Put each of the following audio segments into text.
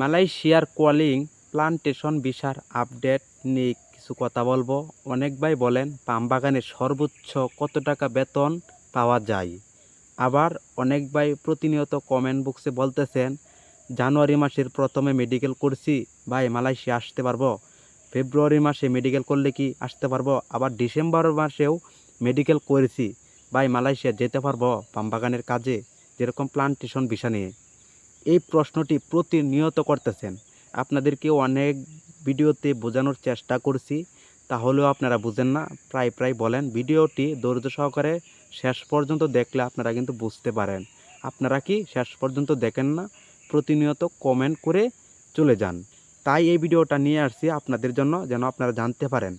মালয়েশিয়ার কোয়ালিং প্লান্টেশন ভিসার আপডেট নিয়ে কিছু কথা বলব। অনেক ভাই বলেন পাম বাগানে সর্বোচ্চ কত টাকা বেতন পাওয়া যায়? আবার অনেক ভাই প্রতিনিয়ত কমেন্ট বক্সে বলতেছেন, জানুয়ারি মাসের প্রথমে মেডিকেল করছি, ভাই মালয়েশিয়া আসতে পারব। ফেব্রুয়ারি মাসে মেডিকেল করলে কি আসতে পারব? আবার ডিসেম্বর মাসেও মেডিকেল করেছি, ভাই মালয়েশিয়া যেতে পারব পাম বাগানের কাজে, যেরকম প্লান্টেশন ভিসা নিয়ে। এই প্রশ্নটি প্রতিনিয়ত করতেছেন। আপনাদেরকে অনেক ভিডিওতে বোঝানোর চেষ্টা করছি, তাহলেও আপনারা বুঝেন না, প্রায় প্রায় বলেন। ভিডিওটি ধৈর্য সহকারে শেষ পর্যন্ত দেখলে আপনারা কিন্তু বুঝতে পারেন। আপনারা কি শেষ পর্যন্ত দেখেন না? প্রতিনিয়ত কমেন্ট করে চলে যান। তাই এই ভিডিওটা নিয়ে আসছি আপনাদের জন্য যেন আপনারা জানতে পারেন।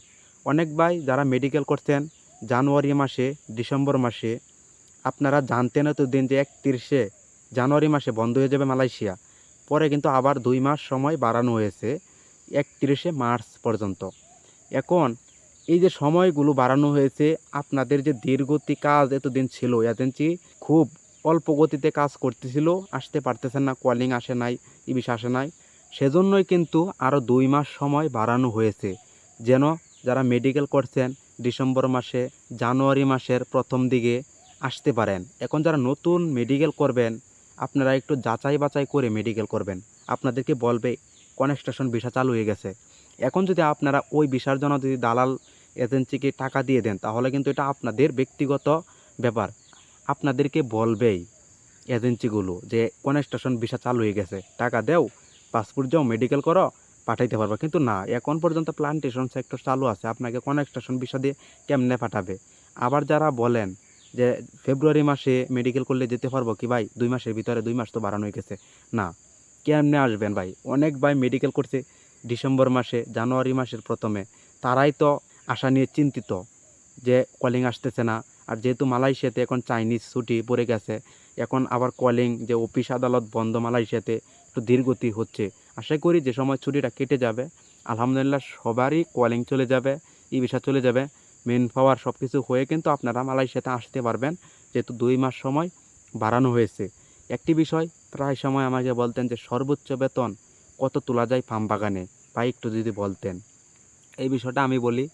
অনেক ভাই যারা মেডিকেল করছেন, জানুয়ারি মাসে, ডিসেম্বর মাসে, আপনারা জানতেন এতদিন যে একত্রিশে জানুয়ারি মাসে বন্ধ হয়ে যাবে মালয়েশিয়া। পরে কিন্তু আবার দুই মাস সময় বাড়ানো হয়েছে একত্রিশে মার্চ পর্যন্ত। এখন এই যে সময়গুলো বাড়ানো হয়েছে, আপনাদের যে দীর্ঘতি কাজ এতদিন ছিল এজেন্সি খুব অল্প গতিতে কাজ করতেছিল, আসতে পারতেছেন না, কলিং আসে নাই ইবিস আসে নাই, সেজন্যই কিন্তু আরও দুই মাস সময় বাড়ানো হয়েছে। যেন যারা মেডিকেল করছেন, ডিসেম্বর মাসে, জানুয়ারি মাসের প্রথম দিকে আসতে পারেন। এখন যারা নতুন মেডিকেল করবেন আপনারা একটু যাচাই বাছাই করে মেডিকেল করবেন। আপনাদেরকে বলবে কনেকস্টেশন ভিসা চালু হয়ে গেছে। এখন যদি আপনারা ওই ভিসার জন্য যদি দালাল এজেন্সিকে টাকা দিয়ে দেন, তাহলে কিন্তু এটা আপনাদের ব্যক্তিগত ব্যাপার। আপনাদেরকে বলবেই এজেন্সিগুলো যে কনেকস্টেশন ভিসা চালু হয়ে গেছে, টাকা দেও পাসপোর্ট যাও মেডিকেল করো, পাঠাইতে পারবা। কিন্তু না, এখন পর্যন্ত প্লান্টেশন সেক্টর চালু আছে, আপনাকে কনেকস্টেশন ভিসা দিয়ে কেমনে পাঠাবে? আবার যারা বলেন যে ফেব্রুয়ারি মাসে মেডিকেল করলে যেতে পারব কি ভাই? দুই মাসের ভিতরে দুই মাস তো বাড়ানো হয়ে গেছে। না, কেমনে আসবেন ভাই? অনেক ভাই মেডিকেল করছে ডিসেম্বর মাসে, জানুয়ারি মাসের প্রথমে। তারাই তো আশা নিয়ে চিন্তিত যে কলিং আসতেছে না। আর যেহেতু মালয়েশিয়াতে এখন চাইনিজ ছুটি পড়ে গেছে, এখন আবার কলিং যে অফিস আদালত বন্ধ মালয়েশিয়াতে একটু ধীরগতি হচ্ছে। আশা করি যে সময় ছুটিটা কেটে যাবে। আলহামদুলিল্লাহ সবারই কলিং চলে যাবে, ই ভিসা চলে যাবে। মেন পাওয়ার সব কিছু হয়ে কিন্তু আপনারা মালয়েশিয়াতে আসতে পারবেন, যেহেতু দুই মাস সময় বাড়ানো হয়েছে। একটি বিষয়, প্রায় সময় আমাকে বলতেন যে সর্বোচ্চ বেতন কত তোলা যায় পাম বাগানে? বা একটু যদি বলতেন। এই বিষয়টা আমি বলি,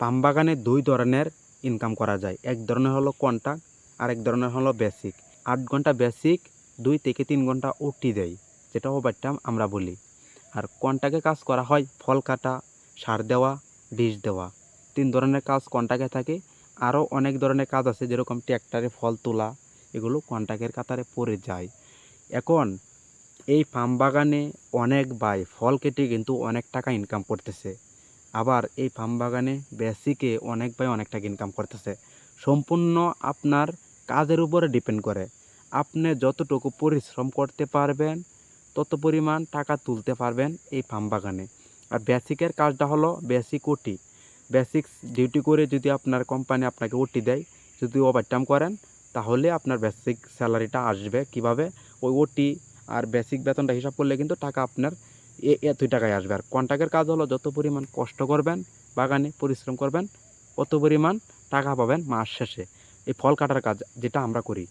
পাম বাগানে দুই ধরনের ইনকাম করা যায়। এক ধরনের হলো কন্ট্রাক্ট আর এক ধরনের হলো বেসিক আট ঘণ্টা বেসিক দুই থেকে তিন ঘণ্টা ওটি দেয়, যেটা ওভারটাইম আমরা বলি। আর কন্ট্রাক্টে কাজ করা হয়? ফল কাটা, সার দেওয়া ডিশ দেওয়া। তিন ধরনের কাজ কন্ট্রাক্টে থাকে। আরও অনেক ধরনের কাজ আছে, যেরকম ট্র্যাক্টরে ফল তোলা, এগুলো কন্ট্রাক্টের কাতারে পড়ে যায়। এখন এই পাম বাগানে অনেক ভাই ফল কেটে কিন্তু অনেক টাকা ইনকাম করতেছে। আবার এই পাম বাগানে বেসিকে অনেক ভাই অনেক টাকা ইনকাম করতেছে। সম্পূর্ণ আপনার কাজের উপরে ডিপেন্ড করে। আপনি যতটুকু পরিশ্রম করতে পারবেন, তত পরিমাণ টাকা তুলতে পারবেন এই পাম বাগানে। আর বেসিকের কাজটা হলো বেসিক ওটি। বেসিক ডিউটি করে যদি আপনার কোম্পানি আপনাকে ওটি দেয়, যদি ওভারটাইম করেন, তাহলে আপনার বেসিক স্যালারিটা আসবে কীভাবে? ওই ওটি আর বেসিক বেতনটা হিসাব করলে কিন্তু টাকা আপনার এতই টাকায় আসবে। আর কন্ট্রাক্টের কাজ হলো যত পরিমাণ কষ্ট করবেন, বাগানে পরিশ্রম করবেন, অত পরিমাণ টাকা পাবেন মাস শেষে। এই ফল কাটার কাজ যেটা আমরা করি।